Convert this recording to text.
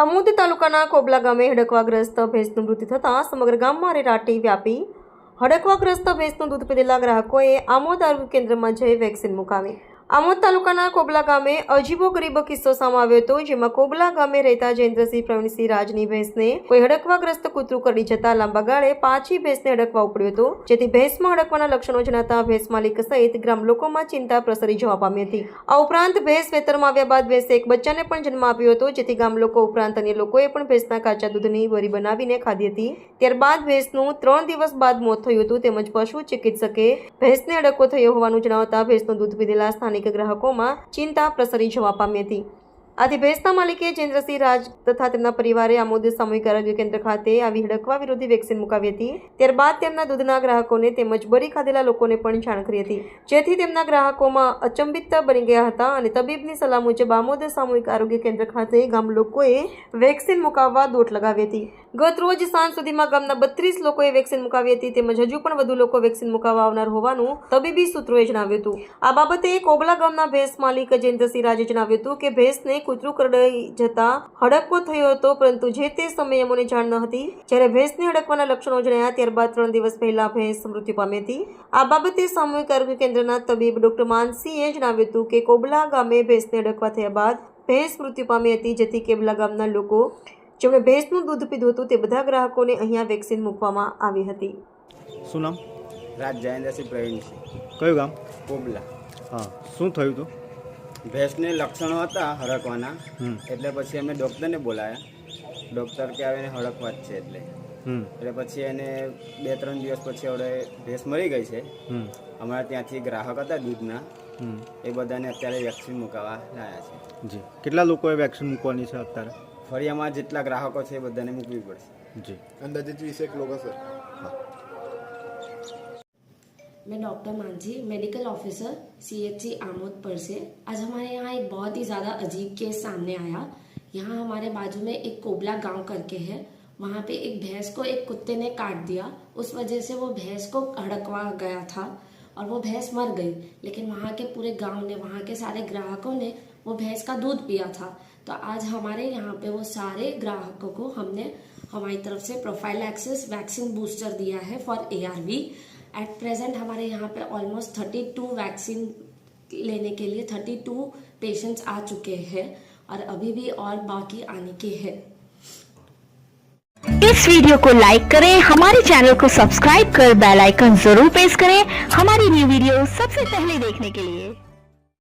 આમોદ તાલુકાના કોબલા ગામે હડકવાગ્રસ્ત ભેંસનું મૃત્યુ થતાં સમગ્ર ગામમાં રેરાટી વ્યાપી. હડકવાગ્રસ્ત ભેંસનું દૂધ પીધેલા ગ્રાહકોએ આમોદ આરોગ્ય કેન્દ્રમાં જઈ વેક્સિન મુકાવી. આમોદ તાલુકાના કોબલા ગામે અજીબો ગરીબ કિસ્સો સામે આવ્યો હતો, જેમાં કોબલા ગામે રહેતા જયેન્દ્રસિંહ પ્રવીણસિંહ રાજની ભેંસને કોઈ હડકવાગ્રસ્ત કૂતરું કરડી જતા લાંબા ગાળે પાછી ભેંસને હડકવા ઉપડ્યો હતો, જેથી ભેંસમાં હડકવાના લક્ષણો જણાતા ભેંસ માલિક સહિત ગ્રામ લોકોમાં ચિંતા પ્રસરી જવા પામી હતી. આ ઉપરાંત ભેંસ વેતરમાં આવ્યા બાદ ભેંસે એક બચ્ચાને પણ જન્મ આપ્યો હતો, જેથી ગામ લોકો ઉપરાંત અન્ય લોકોએ પણ ભેંસના કાચા દૂધની વરી બનાવીને ખાધી હતી. ત્યારબાદ ભેંસનું ત્રણ દિવસ બાદ મોત થયું હતું, તેમજ પશુ ચિકિત્સકે ભેંસને હડકવો થયો હોવાનું જણાવતા ભેંસનું દૂધ પીધેલા સ્થાનિક ગ્રાહકોમાં ચિંતા પ્રસરી જવા પામી હતી. આથી ભેંસના માલિકે જયેન્દ્રસિંહ રાજ તથા તેમના પરિવારે આમોદ સામૂહિક આરોગ્ય કેન્દ્ર ખાતે આવી હડકવા વિરોધી વેક્સિન મુકાવી હતી. ત્યારબાદ તેમના દૂધના ગ્રાહકોને તેમજ બરી ખાધેલા લોકોને પણ જાણ કરી હતી. જેથી તેમના ગ્રાહકોમાં અચંબિત બની ગયા હતા અને તબીબની સલાહ મુજબ આમોદ સામૂહિક આરોગ્ય કેન્દ્ર ખાતે ગામ લોકોએ વેક્સિન મુકાવવા દોટ લગાવી હતી. ગત રોજ સાંજ સુધીમાં ગામના બત્રીસ લોકોએ વેક્સિન મુકાવી હતી તેમજ હજુ પણ વધુ લોકો વેક્સિન મુકાવવા આવનાર હોવાનું તબીબી સૂત્રોએ જણાવ્યું હતું. આ બાબતે કોબલા ગામના ભેંસ માલિક જયંતસિંહ રાજે જણાવ્યું હતું કે ભેંસને કૂતરું કરડાઈ જતા હડકવો થયો હતો પરંતુ જે તે સમયે અમોને જાણ ન હતી જ્યારે ભેંસને હડકવાના લક્ષણો જણાયા ત્યારબાદ ત્રણ દિવસ પહેલા ભેંસ મૃત્યુ પામી હતી. આ બાબતે સામૂહિક આરોગ્ય કેન્દ્રના તબીબ ડોક્ટર માનસિંહે જણાવ્યું હતું કે કોબલા ગામે ભેંસને હડકવા થયા બાદ ભેંસ મૃત્યુ પામી હતી જેથી કેબલા ગામના લોકો જેમણે ભેંસનું દૂધ પીધું હતું તે બધા ગ્રાહકોને અહીંયા વેક્સિન મૂકવામાં આવી હતી. શું નામ? રાજ જયેન્દ્રસિંહ પ્રવીણસિંહ. કયું ગામ? કોબલા. હા શું થયું હતું? ભેંસને લક્ષણો હતા હરકવાના હમ. એટલે પછી અમે ડૉક્ટરને બોલાયા. ડૉક્ટર કે આવીને હડકવા જ છે એટલે. એટલે પછી એને બે ત્રણ દિવસ પછી હવે ભેંસ મરી ગઈ છે. હમ. અમારા ત્યાંથી ગ્રાહક હતા દૂધના. એ બધાને અત્યારે વેક્સિન મુકાવા લાયા છે. જી. કેટલા લોકોએ વેક્સિન મૂકવાની છે અત્યારે? ફરી અમારા જેટલા ગ્રાહકો છે એ બધાને મૂકવી પડશે. જી. અંદાજિત વીસેક લોકો સર मैं doctor Manjhi, medical officer CHC Amod पर से। आज हमारे यहाँ एक बहुत ही ज़्यादा अजीब केस सामने आया। यहाँ हमारे बाजू में एक कोबला गाँव करके है। वहाँ पे एक भैंस को एक कुत्ते ने काट दिया। उस वजह से वो भैंस को हड़कवा गया था और वो भैंस मर गई। लेकिन वहाँ के पूरे गाँव ने, वहाँ के सारे ग्राहकों ने वो भैंस का दूध पिया था। तो आज हमारे यहाँ पे वो सारे ग्राहकों को हमने हमारी तरफ़ से प्रोफ़ाइल एक्सेस वैक्सीन बूस्टर दिया है फॉर एआरवी एट प्रेजेंट हमारे यहाँ पे ऑलमोस्ट थर्टी टू वैक्सीन लेने के लिए थर्टी टू पेशेंट्स आ चुके हैं और अभी भी और बाकी आने के हैं। इस वीडियो को लाइक करें, हमारे चैनल को सब्सक्राइब कर बेल आइकन ज़रूर प्रेस करें, हमारी न्यू वीडियो सबसे पहले देखने के लिए।